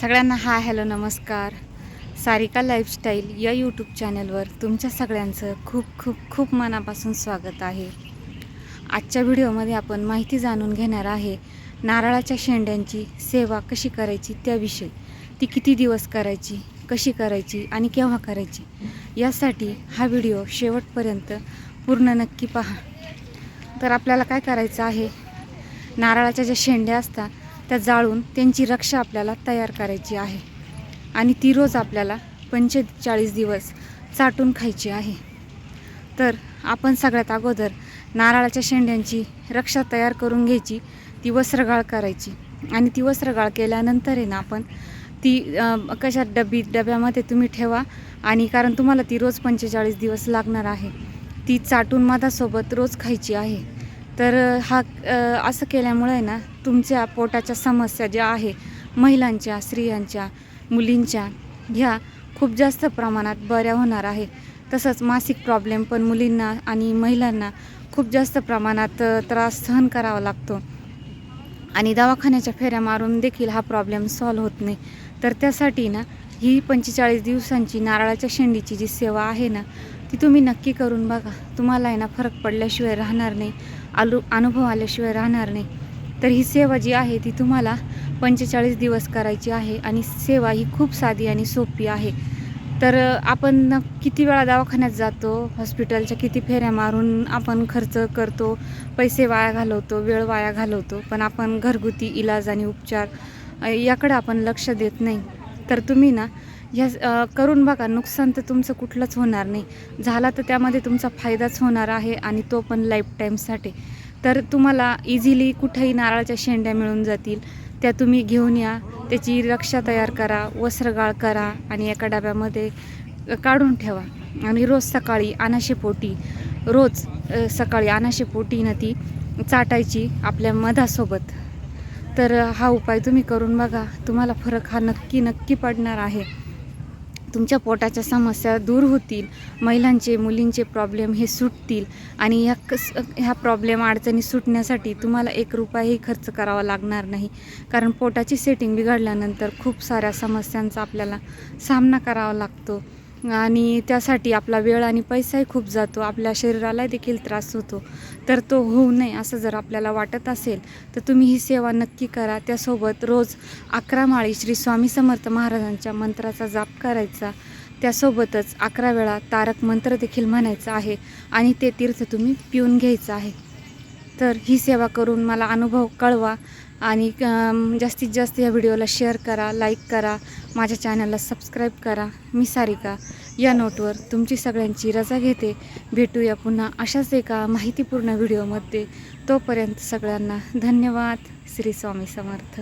सगळ्यांना हा हॅलो नमस्कार. सारिका लाईफस्टाईल या यूट्यूब चॅनलवर तुमच्या सगळ्यांचं खूप खूप खूप मनापासून स्वागत आहे. आजच्या व्हिडिओमध्ये आपण माहिती जाणून घेणार आहे नारळाच्या शेंड्यांची सेवा कशी करायची त्याविषयी. ती किती दिवस करायची कशी करायची आणि केव्हा करायची यासाठी हा व्हिडिओ शेवटपर्यंत पूर्ण नक्की पहा. तर आपल्याला काय करायचं आहे? नारळाच्या ज्या शेंड्या असतात त्या जाळून त्यांची रक्षा आपल्याला तयार करायची आहे. आणि ती रोज आपल्याला पंचेचाळीस दिवस चाटून खायची आहे. तर आपण सगळ्यात अगोदर नारळाच्या शेंड्यांची रक्षा तयार करून घ्यायची ती वस्त्रगाळ करायची. आणि ती वस्त्रगाळ केल्यानंतर आहे ना आपण ती कशा डबी डब्यामध्ये तुम्ही ठेवा. आणि कारण तुम्हाला ती रोज पंचेचाळीस दिवस लागणार आहे. ती चाटून मधासोबत रोज खायची आहे. तर हा असं केल्यामुळे ना तुमच्या पोटाच्या समस्या ज्या आहे महिलांच्या स्त्रियांच्या मुलींच्या ह्या खूप जास्त प्रमाणात बऱ्या होणार आहे. तसंच मासिक प्रॉब्लेम पण मुलींना आणि महिलांना खूप जास्त प्रमाणात त्रास सहन करावा लागतो. आणि दवाखान्याच्या फेऱ्या मारून देखील हा प्रॉब्लेम सॉल्व होत नाही. तर त्यासाठी ना ही पंचेचाळीस दिवसांची नारळाच्या शेंडीची जी सेवा आहे ना ती तुम्ही नक्की करून बघा. तुम्हाला आहे ना फरक पडल्याशिवाय राहणार नाही. आलू अनुभव आल्याशिवाय राहणार नाही. तर ही सेवा जी आहे ती तुम्हाला पंचेचाळीस दिवस करायची आहे आणि सेवा ही खूप साधी आणि सोपी आहे. तर आपण किती वेळा दवाखान्यात जातो हॉस्पिटलच्या किती फेऱ्या मारून आपण खर्च करतो पैसे वाया घालवतो वेळ वाया घालवतो पण आपण घरगुती इलाज आणि उपचार याकडे आपण लक्ष देत नाही. तर तुम्ही ना ह्या करून बघा नुकसान तर तुमचं कुठलंच होणार नाही. झाला तर त्यामध्ये तुमचा फायदाच होणार आहे आणि तो पण लाईफ टाईमसाठी तर तुम्हाला इझिली कुठेही नारळाच्या शेंड्या मिळून जातील. त्या तुम्ही घेऊन या. त्याची रक्षा तयार करा वस्त्रगाळ करा आणि एका डब्यामध्ये काढून ठेवा. आणि रोज सकाळी अनाशेपोटी रोज सकाळी अनाशेपोटी ना ती चाटायची आपल्या मधासोबत. तर हा उपाय तुम्ही करून बघा. तुम्हाला फरक हा नक्की नक्की पडणार आहे. तुमच्या पोटाच्या समस्या दूर होतील महिलांचे मुलींचे प्रॉब्लेम हे सुटतील आणि ह्या कस ह्या प्रॉब्लेम अडचणी सुटण्यासाठी तुम्हाला एक रुपयाही खर्च करावा लागणार नाही. कारण पोटाची सेटिंग बिघडल्यानंतर खूप साऱ्या समस्यांचा आपल्याला सामना करावा लागतो. आणि त्यासाठी आपला वेळ आणि पैसाही खूप जातो. आपल्या शरीराला देखील त्रास होतो. तर तो होऊ नये असं जर आपल्याला वाटत असेल तर तुम्ही ही सेवा नक्की करा. त्यासोबत रोज अकरा माळी श्री स्वामी समर्थ महाराजांच्या मंत्राचा जाप करायचा. त्यासोबतच अकरा वेळा तारक मंत्र देखील म्हणायचं आहे आणि ते तीर्थ तुम्ही पिऊन घ्यायचं आहे. तर ही सेवा करून मला अनुभव कळवा आणि जास्तीत जास्त या व्हिडिओला शेअर करा लाईक करा माझ्या चॅनलला सबस्क्राईब करा. मी सारिका या नोटवर तुमची सगळ्यांची रजा घेते. भेटूया पुन्हा अशाच एका माहितीपूर्ण व्हिडिओमध्ये. तोपर्यंत सगळ्यांना धन्यवाद. श्री स्वामी समर्थ.